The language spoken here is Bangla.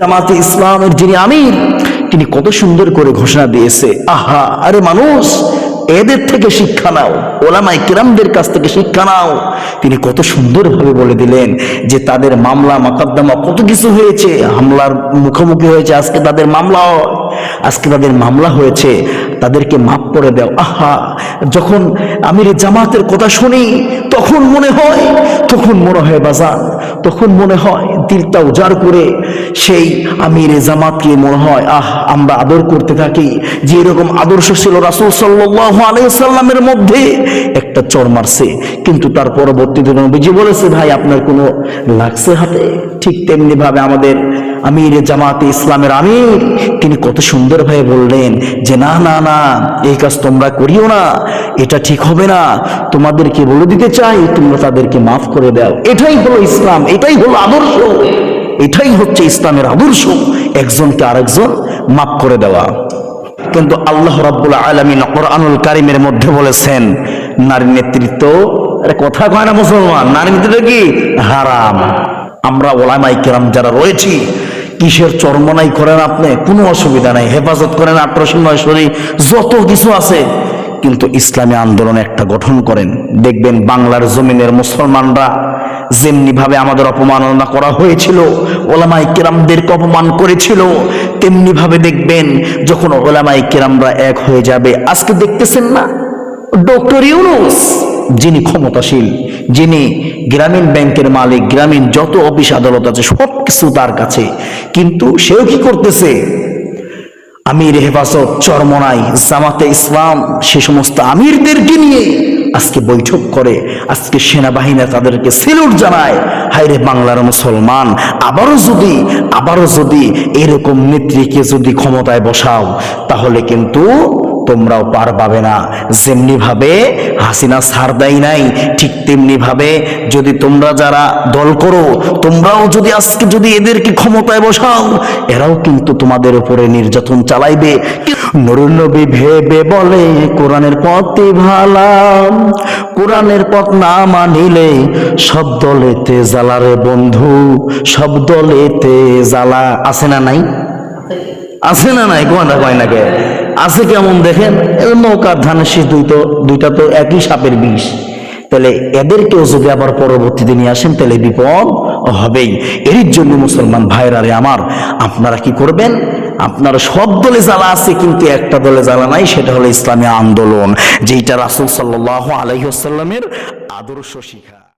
জামাতে ইসলামের যিনি আমির, তিনি কত সুন্দর করে ঘোষণা দিয়েছে। আহা, আরে মানুষ, এদের থেকে শিক্ষা নাও ওলামাই কিরামদের কাছ থেকে শিক্ষা নাও। তিনি কত সুন্দরভাবে বলে দিলেন যে তাদের মামলা, মাকাদ্দমা কত কিছু হয়েছে। হামলার মুখোমুখি হয়েছে, আজকে তাদের মামলা আজকে তাদের মামলা হয়েছে, তাদেরকে মাফ করে দাও। আহা, যখন আমির জামাতের কথা শুনি, তখন মনে হয়, তখন মনে হয় বাজার তখন মনে হয় দিলটা উজাড় করে সেই আমির জামাতকে মনে হয়, আহ, আমরা আদর করতে থাকি। যে এরকম আদর্শ ছিল রাসুল সাল্লাহ মধ্যে একটা চর মারছে। কিন্তু তার পরবর্তীতে নবীজি বলেছে, ভাই, আপনার কোনো লাগছে হাতে? ঠিক তেমনি ভাবে আমাদের আমির জামাতে ইসলামের আমির। তিনি কত সুন্দরভাবে বললেন যে, না না না, এই কাজ তোমরা করিও না। এটা ঠিক হবে না। তোমাদেরকে বলে দিতে চাই, তোমরা তাদেরকে মাফ করে দাও। এটাই হলো ইসলাম, এটাই হলো আদর্শ। এটাই হচ্ছে ইসলামের আদর্শ, একজনকে আরেকজন মাফ করে দেওয়া। কিন্তু আল্লাহ রাব্বুল আলামিন কোরআনুল কারিমের মধ্যে বলেছেন, নারী নেতৃত্ব কথা কয় না মুসলমান, নারী নেতৃত্ব কি? হারাম। আমরা ওলামাই কেরাম যারা রয়েছি কিসের চর্মনাই করেন আপনি? কোনো অসুবিধা নাই। হেফাজত করেন আঠারোশো নয়শরী যত কিছু আছে। কিন্তু ইসলামী আন্দোলন একটা গঠন করেন। দেখবেন বাংলার জমিনের মুসলমানরা যেমনি ভাবে আমাদের অপমাননা করা হয়েছিল ওলামাই কেরামদেরকে অপমান করেছিল তেমনি ভাবে দেখবেন যখন ওলামাই কেরামরা এক হয়ে যাবে, আজকে দেখতেছেন না? ডক্টর ইউনুস, যিনি ক্ষমতাশীল যিনি গ্রামীণ ব্যাংকের মালিক, গ্রামীণ যত অফিস, আদালত আছে সব কিছু তার কাছে। কিন্তু সেও কি করতেছে? আমির হেফাজত, চরমনাই, জামাতে ইসলাম, সে সমস্ত আমিরদেরকে নিয়ে আজকে বৈঠক করে, আজকে সেনাবাহিনী তাদেরকে সেলুট জানায়। হায়রে বাংলার মুসলমান, আবারও যদি আবারও যদি এরকম নেত্রীকে যদি ক্ষমতায় বসাও, তাহলে কিন্তু তোমরাও পার পাবে না। যেমনি ভাবে হাসিনা ছাড় দেয় নাই, ঠিক তেমনি ভাবে যদি তোমরা যারা দল করো, তোমরাও যদি আজকে যদি এদেরকে ক্ষমতায় বসাও, এরাও কিন্তু তোমাদের উপরে নির্যাতন চালাইবে। নুরুল নবী ভেবে বলে, কোরআনের পথে ভালাম কোরআনের পথ না মানিলে সব দলেতে জ্বালা রে বন্ধু, সব দলেতে জ্বালা। আছে না নাই? আছে না নাই? কোনটা কয় না কে? আছে কেমন দেখেন? নৌকার ধানের শীষ দুই তো দুইটা তো একই সাপের বিষ। তাহলে এদেরকেও যদি আবার পরবর্তীতে নিয়ে আসেন, তাহলে বিপদ হবেই। এর জন্য মুসলমান ভাইরা রে আমার, আপনারা কি করবেন? আপনার সব দলে জ্বালা আছে, কিন্তু একটা দলে জ্বালা নাই, সেটা হলো ইসলামী আন্দোলন যেটা রাসুল সাল্লাহ আলহিহাস্লামের আদর্শ শিখা